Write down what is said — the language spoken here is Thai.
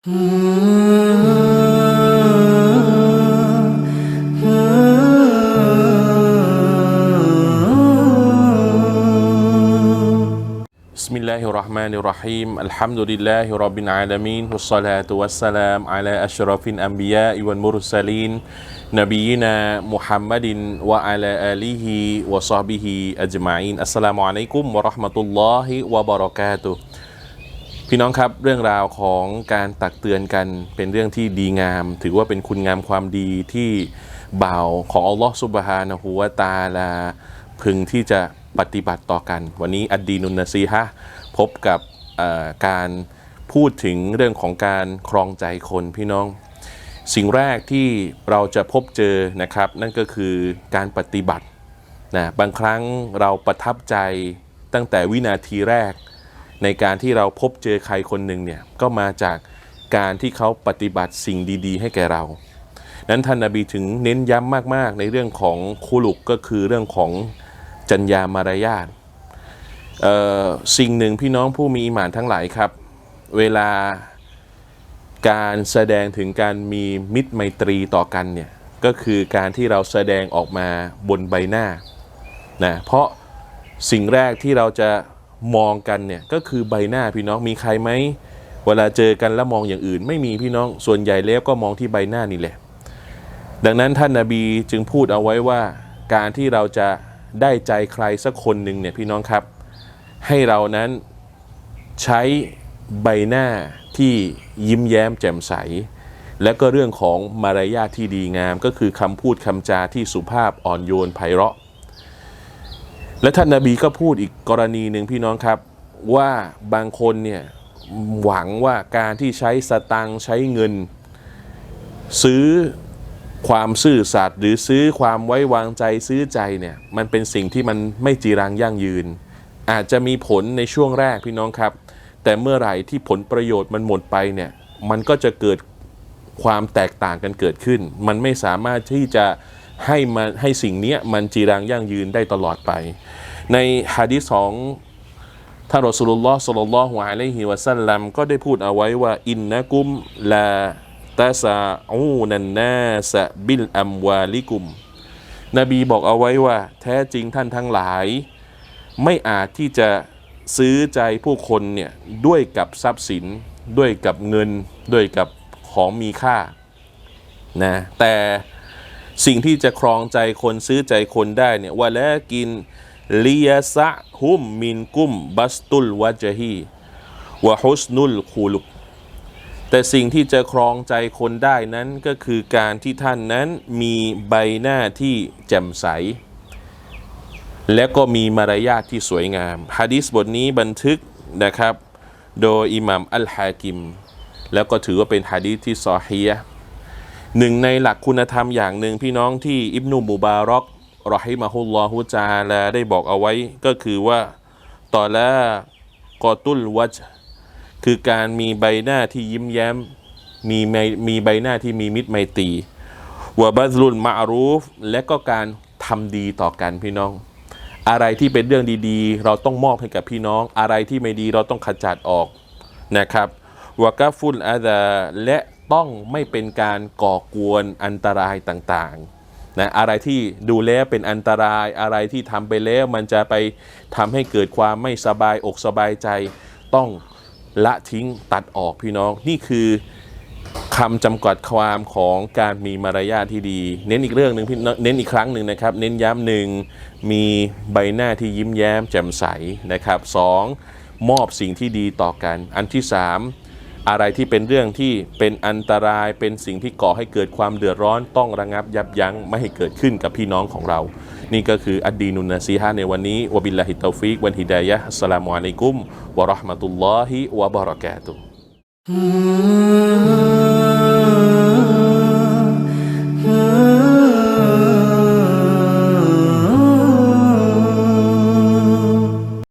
بسم الله الرحمن الرحيم الحمد لله رب العالمين والصلاة والسلام على أشرف الأنبياء والمرسلين نبينا محمد وعلى آله وصحبه أجمعين السلام عليكم ورحمة الله وبركاته พี่น้องครับเรื่องราวของการตักเตือนกันเป็นเรื่องที่ดีงาม ถือว่าเป็นคุณงามความดีที่บ่าวของอัลลอฮฺสุบฮานะฮูวตาลา พึงที่จะปฏิบัติต่อกัน วันนี้อัดดีนุนนซีฮะพบกับการพูดถึงเรื่องของการครองใจคนพี่น้อง สิ่งแรกที่เราจะพบเจอนะครับ นั่นก็คือการปฏิบัตินะบางครั้งเราประทับใจตั้งแต่วินาทีแรก ในการที่เราพบเจอใครคนหนึ่งเนี่ยก็มาจากการที่เขาปฏิบัติสิ่งดี ๆ ให้แก่เรา นั้นท่านนาบีถึงเน้นย้ำมากๆ ในเรื่องของคุลุกก็คือเรื่องของจัญญามารยาทเอ่อสิ่งหนึ่งพี่น้องผู้มีอิหมานทั้งหลายครับ เวลาการแสดงถึงการมีมิตรไมตรีต่อกันเนี่ยก็คือการที่เราแสดงออกมาบนใบหน้านะเพราะสิ่งแรกที่เราจะ มองกันเนี่ยก็คือใบหน้าพี่น้องมีใครไหมเวลาเจอกันแล้วมองอย่างอื่น ไม่มีพี่น้องส่วนใหญ่แล้วก็มองที่ใบหน้านี่แหละ ดังนั้นท่านนาบีจึงพูดเอาไว้ว่าการที่เราจะได้ใจใครสักคนหนึ่งเนี่ยพี่น้องครับ ให้เรานั้นใช้ใบหน้าที่ยิ้มแย้มแจ่มใส และก็เรื่องของมารยาทที่ดีงาม ก็คือคำพูดคำจาที่สุภาพอ่อนโยนไพเราะ และท่านนาบีก็พูดอีกกรณีหนึ่งพี่น้องครับ ว่าบางคนเนี่ยหวังว่าการที่ใช้สตังใช้เงิน ซื้อความซื่อสัตย์หรือซื้อความไว้วางใจซื้อใจเนี่ยมันเป็นสิ่งที่มันไม่จีรังยั่งยืน อาจจะมีผลในช่วงแรกพี่น้องครับ แต่เมื่อไหร่ที่ผลประโยชน์มันหมดไปเนี่ยมันก็จะเกิดความแตกต่างกันเกิดขึ้น มันไม่สามารถที่จะ ให้มันให้สิ่งนี้มันจีรังยั่งยืนได้ตลอดไป ในฮะดีษของท่านรอสุลลอฮ์สัลลัลลอฮุอะลัยฮิวะสัลลัมก็ได้พูดเอาไว้ว่า อินนะกุมลาตาซาอูนันนาสะบิลอัมวาลิกุม นบีบอกเอาไว้ว่า แท้จริงท่านทั้งหลาย ไม่อาจที่จะซื้อใจผู้คนเนี่ยด้วยกับทรัพย์สิน ด้วยกับเงิน ด้วยกับของมีค่านะแต่ สิ่งที่จะครองใจคนซื้อใจคนได้เนี่ยว่าแล้วกินลียสะฮุมมินกุมบัสตุลวะจฮีวะฮุสนุลคูลุกแต่สิ่งที่จะครองใจคนได้นั้นก็คือการที่ท่านนั้นมีใบหน้าที่แจ่มใส และก็มีมารยาทที่สวยงามฮะดิษบทนี้บันทึกนะครับ โดยอิหมัมอัลฮากิม แล้วก็ถือว่าเป็นฮะดีษที่ซอฮียะ หนึ่งในหลักคุณธรรมอย่างหนึ่งพี่น้องที่อิบนุมูบารอกรอฮิมะฮุลลอฮุจาลาได้บอกเอาไว้ก็คือว่าต่อละกอตุลวัจคือการมีใบหน้าที่ยิ้มแย้มมีมีใบหน้าที่มีมิตรไมตรีวะบัซลุนมารูฟ และก็การทำดีต่อกันพี่น้อง อะไรที่เป็นเรื่องดีๆ เราต้องมอบให้กับพี่น้อง อะไรที่ไม่ดีเราต้องขจัดออกนะครับวะกาฟุลอาดาและ ต้องไม่เป็นการก่อกวนอันตรายต่างๆนะอะไรที่ดูแล้วเป็นอันตรายอะไรที่ทำไปแล้วมันจะไปทำให้เกิดความไม่สบายอกสบายใจ ต้องละทิ้งตัดออกพี่น้องนี่คือคำจำกัดความของการมีมารยาทที่ดี เน้นอีกเรื่องหนึ่งพี่เน้นอีกครั้งหนึ่งนะครับ เน้นย้ำหนึ่งมีใบหน้าที่ยิ้มแย้มแจ่มใสนะครับสองมอบสิ่งที่ดีต่อกัน อันที่สาม อะไรที่เป็นเรื่องที่เป็นอันตรายเป็นสิ่งที่ก่อให้เกิดความเดือดร้อนต้องระงับยับยั้งไม่ให้เกิดขึ้นกับพี่น้องของเรา นี่ก็คืออัดดีนุนนาซีฮะในวันนี้วบิลลาฮิตตอฟิกวันฮิดายะฮ์สลามุอะลัยกุมวะราะห์มะตุลลอฮิวะบะเราะกาตุฮ์